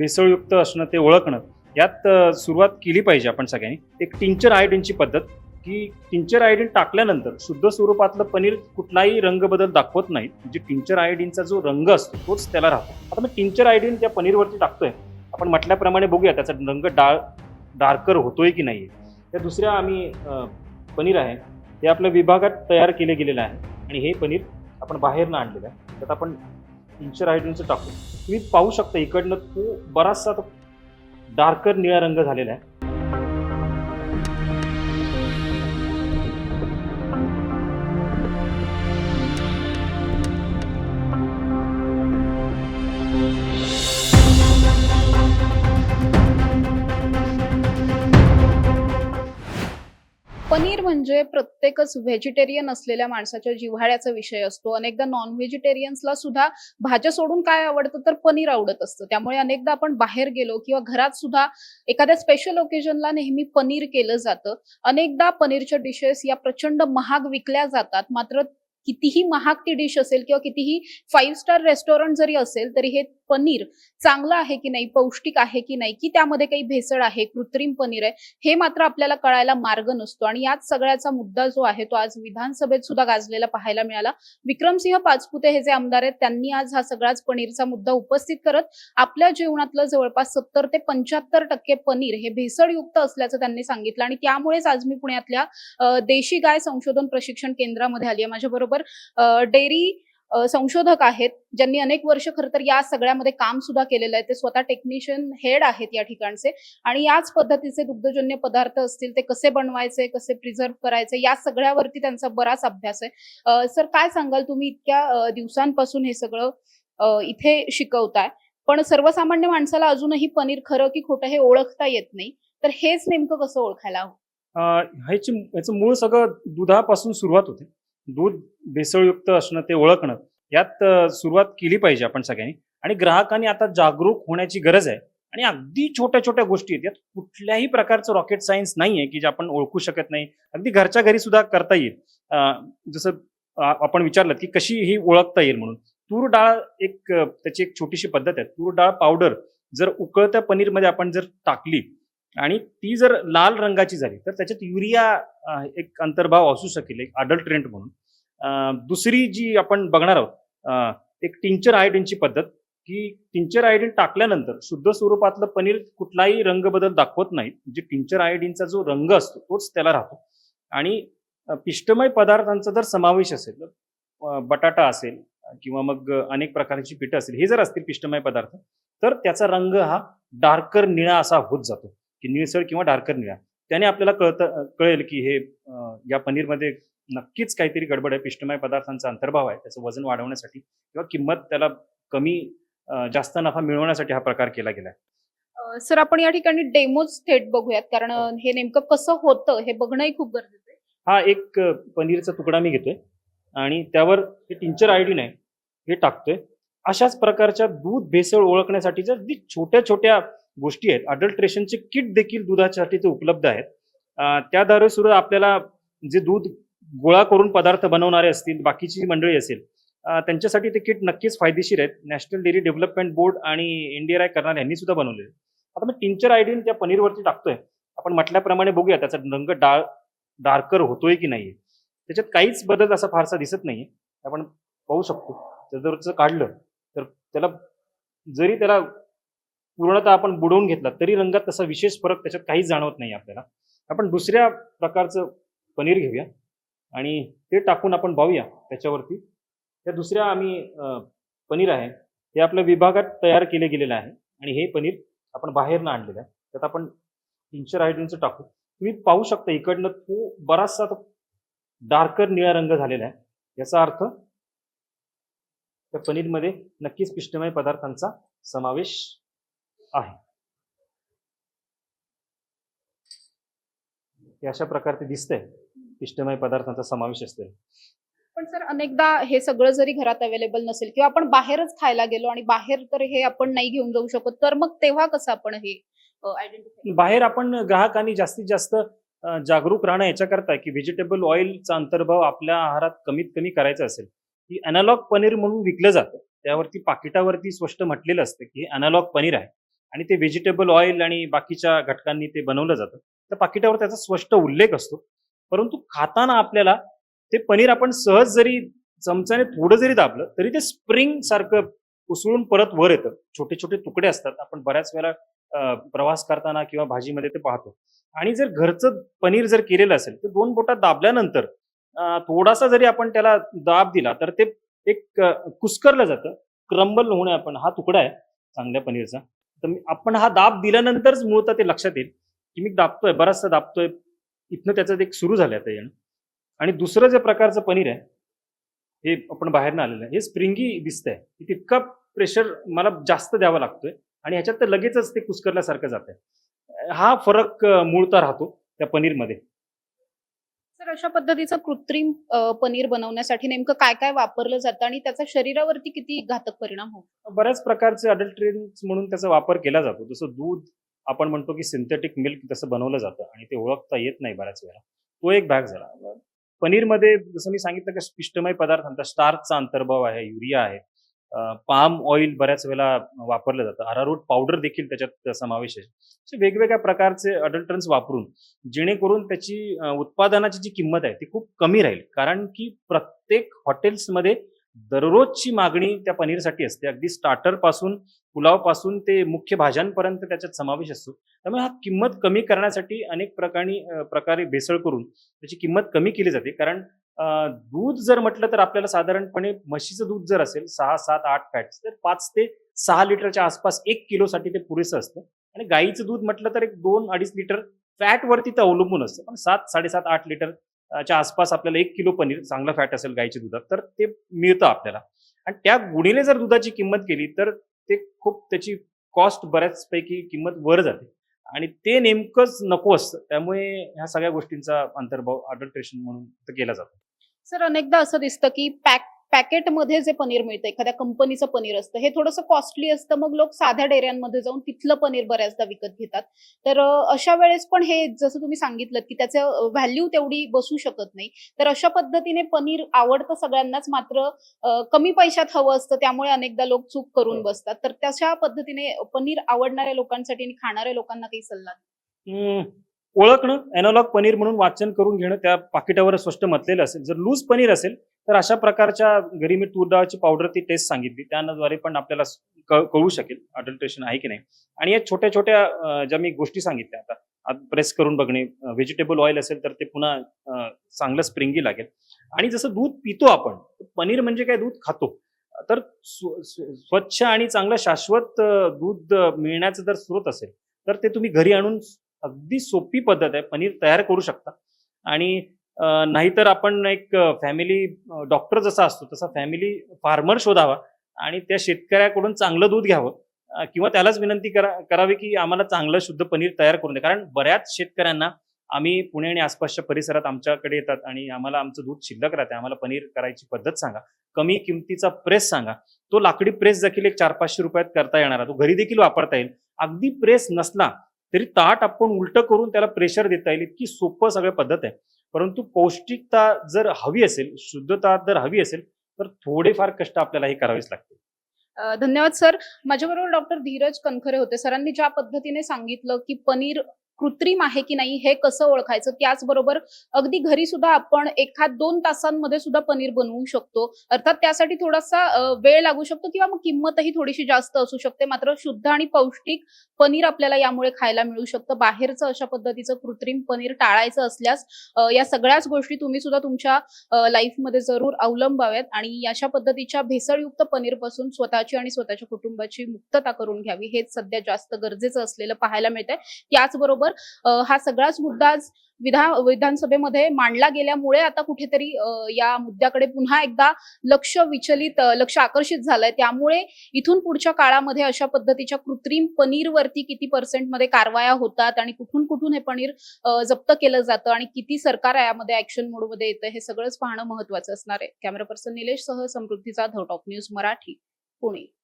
भेसळयुक्त असणं ते ओळखणं यात सुरुवात केली पाहिजे आपण सगळ्यांनी. एक टिंचर आयोडीनची पद्धत की टिंचर आयोडीन टाकल्यानंतर शुद्ध स्वरूपातलं पनीर कुठलाही रंग बदल दाखवत नाही. म्हणजे टिंचर आयोडीनचा जो रंग असतो तोच त्याला राहतो. आता मी टिंचर आयोडीन त्या पनीरवरती टाकतोय. आपण म्हटल्याप्रमाणे बघूया त्याचा रंग डाळ डार्कर होतोय की नाही त्या दुसऱ्या आम्ही पनीर आहे ते आपल्या विभागात तयार केले गेलेलं आहे. आणि हे पनीर आपण बाहेरनं आणलेलं आहे. त्यात आपण टिंचर आयोडीनचं टाकू तुम्ही पाहू शकता इकडनं तो बराचसा तो डार्कर निळा रंग झालेला आहे. पनीर म्हणजे प्रत्येकच व्हेजिटेरियन असलेल्या माणसाच्या जिव्हाळ्याचा विषय असतो. अनेकदा नॉन व्हेजिटेरियन्सला सुद्धा भाज्या सोडून काय आवडतं तर पनीर आवडत असतं. त्यामुळे अनेकदा आपण बाहेर गेलो किंवा घरात सुद्धा एखाद्या स्पेशल ओकेजनला नेहमी पनीर केलं जातं. अनेकदा पनीरच्या डिशेस या प्रचंड महाग विकल्या जातात. मात्र कितीही महाग ती डिश असेल किंवा कितीही फाईव्ह स्टार रेस्टॉरंट जरी असेल तरी हे पनीर चांगलं आहे की नाही पौष्टिक आहे की नाही की त्यामध्ये काही भेसळ आहे कृत्रिम पनीर आहे हे मात्र आपल्याला कळायला मार्ग नसतो. आणि याच सगळ्याचा मुद्दा जो आहे तो आज विधानसभेत सुद्धा गाजलेला पाहायला मिळाला. विक्रमसिंह पाचपुते हे जे आमदार आहेत त्यांनी आज हा सगळाच पनीरचा मुद्दा उपस्थित करत आपल्या जीवनातलं जवळपास सत्तर ते पंच्याहत्तर टक्के पनीर हे भेसळयुक्त असल्याचं त्यांनी सांगितलं. आणि त्यामुळेच आज मी पुण्यातल्या देशी गाय संशोधन प्रशिक्षण केंद्रामध्ये आली आहे माझ्याबरोबर. डेअरी संशोधक आहेत ज्यांनी अनेक वर्ष खरं तर या सगळ्यामध्ये काम सुद्धा केलेलं आहे. ते स्वतः टेक्निशियन हेड आहेत या ठिकाणचे आणि याच पद्धतीचे दुग्धजन्य पदार्थ असतील ते कसे बनवायचे कसे प्रिझर्व करायचे या सगळ्यावरती त्यांचा बराच अभ्यास आहे. सर काय सांगाल तुम्ही इतक्या दिवसांपासून हे सगळं इथे शिकवताय? पण सर्वसामान्य माणसाला अजूनही पनीर खरं की खोटं हे ओळखता येत नाही. तर हेच नेमकं कसं ओळखायला हवं? ह्याची ह्याचं मूळ सगळं दुधापासून सुरुवात होते. दूध भेसळयुक्त असणं ते ओळखणं यात सुरुवात केली पाहिजे आपण सगळ्यांनी. आणि ग्राहकांनी आता जागरूक होण्याची गरज आहे. आणि अगदी छोट्या छोट्या गोष्टी आहेत. यात कुठल्याही प्रकारचं रॉकेट सायन्स नाही आहे की जे आपण ओळखू शकत नाही. अगदी घरच्या घरी सुद्धा करता येईल. जसं आपण विचारलं की कशी ही ओळखता येईल म्हणून. तूर डाळ एक त्याची एक छोटीशी पद्धत आहे. तूर डाळ पावडर जर उकळत्या पनीरमध्ये आपण जर टाकली आणि ती जर लाल रंगाची झाली तर त्याच्यात युरिया एक अंतर्भाव असू शकेल एक अडल्ट्रेंट म्हणून. दुसरी जी आपण बघणार आहोत एक टिंचर आयोडीनची पद्धत की टिंचर आयोडीन टाकल्यानंतर शुद्ध स्वरूपातलं पनीर कुठलाही रंग बदल दाखवत नाही म्हणजे टिंचर आयोडीनचा जो रंग असतो तोच त्याला राहतो. आणि पिष्टमय पदार्थांचा जर समावेश असेल बटाटा असेल किंवा मग अनेक प्रकारची पिठं असेल हे जर असतील पिष्टमय पदार्थ तर त्याचा रंग हा डार्कर निळा असा होत जातो. की निळसळ किंवा डार्कर निळा. त्याने आपल्याला कळतं कळेल की हे या पनीरमध्ये नक्कीच काहीतरी गडबड आहे. पिष्टमय पदार्थांचा अंतर्भाव आहे. त्याचं वजन वाढवण्यासाठी किंवा किंमत त्याला कमी जास्त नफा मिळवण्यासाठी हा प्रकार केला गेला सर आपण या ठिकाणी डेमोज थेट बघूयात. कारण अ, हे नेमकं कसं होतं हे बघणंही खूप गरजेचं आहे. हा एक पनीरचा तुकडा मी घेतोय. आणि त्यावर हे टिंचर आयोडीन आहे. हे टाकतोय. अशाच प्रकारच्या दूध भेसळ ओळखण्यासाठीच्या जी छोट्या छोट्या गोष्टी आहेत अडल्ट्रेशनचे किट देखील दुधासाठी ते उपलब्ध आहेत. त्याद्वारे सुद्धा आपल्याला जे दूध गोळा करून पदार्थ बनवणारे असतील बाकीची मंडळी असेल त्यांच्यासाठी ते किट नक्कीच फायदेशीर आहेत. नॅशनल डेअरी डेव्हलपमेंट बोर्ड आणि इंडिया करणार यांनी सुद्धा बनवलेले आहेत. आता मी टिंचर आयडीन त्या पनीरवरती टाकतोय. आपण म्हटल्याप्रमाणे बघूया त्याचा रंग डाळ डार्कर होतोय की नाही त्याच्यात काहीच बदल असा फारसा दिसत नाही आपण पाहू शकतो. जर जर काढलं तर त्याला जरी त्याला पूर्णतः आपण बुडवून घेतला तरी रंगात तसा विशेष फरक त्याच्यात काहीच जाणवत नाही आपल्याला. आपण दुसऱ्या प्रकारचं पनीर घेऊया. आणि ते टाकून आपण पाहूया त्याच्यावरती. त्या दुसऱ्या आम्ही पनीर आहे हे आपल्या विभागात तयार केले गेलेलं आहे आणि हे पनीर आपण बाहेरनं आणलेलं आहे. त्यात आपण तीनशे आयोडीनचं टाकू. तुम्ही पाहू शकता इकडनं तो बराचसा तो डार्कर निळा रंग झालेला आहे. याचा अर्थ त्या पनीरमध्ये नक्कीच पिष्टमय पदार्थांचा समावेश आहे. अशा प्रकारे दिसतंय. पिष्टमय पदार्थांचा समावेश असतोय पण सर अनेकदा हे सगळं जरी घरात अवेलेबल नसेल किंवा आपण बाहेरच खायला गेलो आणि बाहेर तर हे आपण नाही घेऊन जाऊ शकत तर मग तेव्हा कसं आपण हे आयडेंटिफाय बाहेर आपण ग्राहकांनी जास्तीत जास्त जागरूक राहणं याच्याकरता की व्हेजिटेबल ऑइलचा अंतर्भाव आपल्या आहारात कमीत कमी करायचा असेल की अनालॉग पनीर म्हणून विकलं जातं. त्यावरती पाकिटावरती स्पष्ट म्हटलेलं असतं की हे अनालॉग पनीर आहे आणि ते व्हेजिटेबल ऑइल आणि बाकीच्या घटकांनी ते बनवलं जातं. तर पाकिटावर त्याचा स्पष्ट उल्लेख असतो. परंतु खाताना आपल्याला ते पनीर आपण सहज जरी चमच्याने थोडं जरी दाबलं तरी ते स्प्रिंग सारखं उसळून परत वर येतं. छोटे छोटे तुकडे असतात. आपण बऱ्याच वेळा प्रवास करताना किंवा भाजीमध्ये ते पाहतो. आणि जर घरचं पनीर जर केलेलं असेल तर दोन बोटात दाबल्यानंतर थोडासा जरी आपण त्याला दाब दिला तर ते एक कुस्करलं जातं. क्रंबल होणे आपण हा तुकडा आहे चांगल्या पनीरचा. तर आपण हा दाब दिल्यानंतरच मुळतः ते लक्षात येईल की मी दाबतोय बराचसा दाबतोय. इथनं त्याचं एक सुरू झालं आता येणं. आणि दुसरं जे प्रकारचं पनीर आहे हे आपण बाहेरनं आलेलं आहे हे स्प्रिंगी दिसतंय. की तितका प्रेशर मला जास्त द्यावा लागतोय आणि ह्याच्यात तर लगेचच ते कुस्करल्यासारखं जात आहे हा फरक मूळतः राहतो त्या पनीरमध्ये. तर अशा पद्धतीचं कृत्रिम पनीर बनवण्यासाठी नेमकं काय काय वापरलं जातं आणि त्याचा शरीरावरती किती घातक परिणाम होतो? बऱ्याच प्रकारचे अडल्ट्रेन्स म्हणून त्याचा वापर केला जातो. जसं दूध आपण म्हणतो की सिंथेटिक मिल्क तसं बनवलं जातं आणि ते ओळखता येत नाही बऱ्याच वेळा तो एक भाग झाला. पनीरमध्ये जसं मी सांगितलं की पिष्टमय पदार्थ स्टार्चचा अंतर्भाव आहे युरिया आहे. पाम ऑइल बऱ्याच वेळेला वापरलं जातं. अरारोट पावडर देखील त्याच्यात समावेश आहे. असे वेगवेगळ्या प्रकारचे अडल्ट्रन्स वापरून जेणेकरून त्याची उत्पादनाची जी किंमत आहे ती खूप कमी राहील. कारण की प्रत्येक हॉटेल्समध्ये दररोजची मागणी त्या पनीरसाठी असते. अगदी स्टार्टरपासून पुलावपासून ते मुख्य भाज्यांपर्यंत त्याच्यात समावेश असतो. त्यामुळे हा किंमत कमी करण्यासाठी अनेक प्रकारे प्रकारे भेसळ करून त्याची किंमत कमी केली जाते. कारण दूध जर म्हटलं तर आपल्याला साधारणपणे म्हशीचं दूध जर असेल सहा सात आठ फॅट्स तर पाच ते सहा लिटरच्या आसपास एक किलोसाठी ते पुरेसं असतं. आणि गाईचं दूध म्हटलं तर एक दोन अडीच लिटर फॅटवरती तर ते अवलंबून असतं. पण सात साडेसात आठ लिटर च्या आसपास आपल्याला एक किलो पनीर चांगलं फॅट असेल गाईच्या दुधात तर ते मिळतं आपल्याला. आणि त्या गुणीने जर दुधाची किंमत केली तर ते खूप त्याची कॉस्ट बऱ्याचपैकी किंमत वर जाते. आणि ते नेमकंच नको असतं. त्यामुळे ह्या सगळ्या गोष्टींचा अंतर्भाव अडल्ट्रेशन म्हणून केला जातो. सर अनेकदा असं दिसतं की पॅक पॅकेटमध्ये जे पनीर मिळतं एखाद्या कंपनीचं पनीर असतं हे थोडंसं कॉस्टली असतं मग लोक साध्या डेऱ्यांमध्ये जाऊन तिथलं पनीर बऱ्याचदा विकत घेतात. तर अशा वेळेस पण हे जसं तुम्ही सांगितलं की त्याचं व्हॅल्यू तेवढी बसू शकत नाही. तर अशा पद्धतीने पनीर आवडतं सगळ्यांनाच मात्र कमी पैशात हवं असतं त्यामुळे अनेकदा लोक चूक करून. बसतात. तर तशा पद्धतीने पनीर आवडणाऱ्या लोकांसाठी आणि खाणाऱ्या लोकांना काही सल्ला ओळखणं एनालॉग पनीर म्हणून वाचन करून घेणं त्या पाकिटावर स्पष्ट म्हटलेलं असेल. जर लूज पनीर असेल तर अशा प्रकारच्या घरी मी तूर डाळची पावडर ती टेस्ट सांगितली. त्याद्वारे पण आपल्याला क- कळू शकेल अडल्ट्रेशन आहे की नाही. आणि या छोट्या छोट्या ज्या मी गोष्टी सांगितल्या आता प्रेस करून बघणे व्हेजिटेबल ऑइल असेल तर ते पुन्हा चांगलं स्प्रिंगी लागेल. आणि जसं दूध पितो आपण पनीर म्हणजे काय दूध खातो. तर स्व- स्वच्छ आणि चांगलं शाश्वत दूध मिळण्याचं जर स्रोत असेल तर ते तुम्ही घरी आणून अगदी सोपी पद्धत आहे. पनीर तयार करू शकता. आणि नाहीतर आपण एक फॅमिली डॉक्टर जसा असतो तसा फॅमिली फार्मर शोधावा आणि त्या शेतकऱ्याकडून चांगलं दूध घ्यावं. किंवा त्यालाच विनंती करा करावी की आम्हाला चांगलं शुद्ध पनीर तयार करून दे कारण बऱ्याच शेतकऱ्यांना आम्ही पुणे आणि आसपासच्या परिसरात आमच्याकडे येतात आणि आम्हाला आमचं दूध शिल्लक राहते. आम्हाला पनीर करायची पद्धत सांगा. कमी किमतीचा प्रेस सांगा. तो लाकडी प्रेस देखील एक चार पाचशे रुपयात करता येणार. तो घरी देखील वापरता येईल. अगदी प्रेस नसला तरी ताट आपण उलट करून त्याला प्रेशर देता येईल. इतकी सोपं सगळं पद्धत आहे. परंतु पौष्टिकता जर हवी असेल शुद्धता जर हवी असेल तर थोडेफार कष्ट आपल्याला हे करावेच लागतील. धन्यवाद सर. माझ्याबरोबर डॉक्टर धीरज कनखरे होते. सरांनी ज्या पद्धतीने सांगितलं की पनीर कृत्रिम आहे की नाही हे कसं ओळखायचं? त्याचबरोबर अगदी घरी सुद्धा आपण एखाद दोन तासांमध्ये सुद्धा पनीर बनवू शकतो. अर्थात त्यासाठी थोडासा वेळ लागू शकतो किंवा मग किंमतही थोडीशी जास्त असू शकते. मात्र शुद्ध आणि पौष्टिक पनीर आपल्याला यामुळे खायला मिळू शकतं. बाहेरचं अशा पद्धतीचं कृत्रिम पनीर टाळायचं असल्यास या सगळ्याच गोष्टी तुम्ही सुद्धा तुमच्या लाईफमध्ये जरूर अवलंबाव्यात आणि अशा पद्धतीच्या भेसळयुक्त पनीरपासून स्वतःची आणि स्वतःच्या कुटुंबाची मुक्तता करून घ्यावी. हेच सध्या जास्त गरजेचं असलेलं पाहायला मिळतंय. त्याचबरोबर अ, हा सगळाच मुद्दा विधान विधानसभेमध्ये मांडला गेल्यामुळे आता कुठेतरी या मुद्द्याकडे पुन्हा एकदा लक्ष विचलित लक्ष आकर्षित झालंय. त्यामुळे इथून पुढच्या काळामध्ये अशा पद्धतीच्या कृत्रिम पनीरवरती किती पर्सेंटमध्ये कारवाया होतात आणि कुठून कुठून हे पनीर जप्त केलं जातं आणि किती सरकार यामध्ये ऍक्शन मोडमध्ये येतं हे सगळंच पाहणं महत्वाचं असणार आहे. कॅमेरा पर्सन निलेश सह समृद्धीचा ध टॉप न्यूज मराठी पुणे.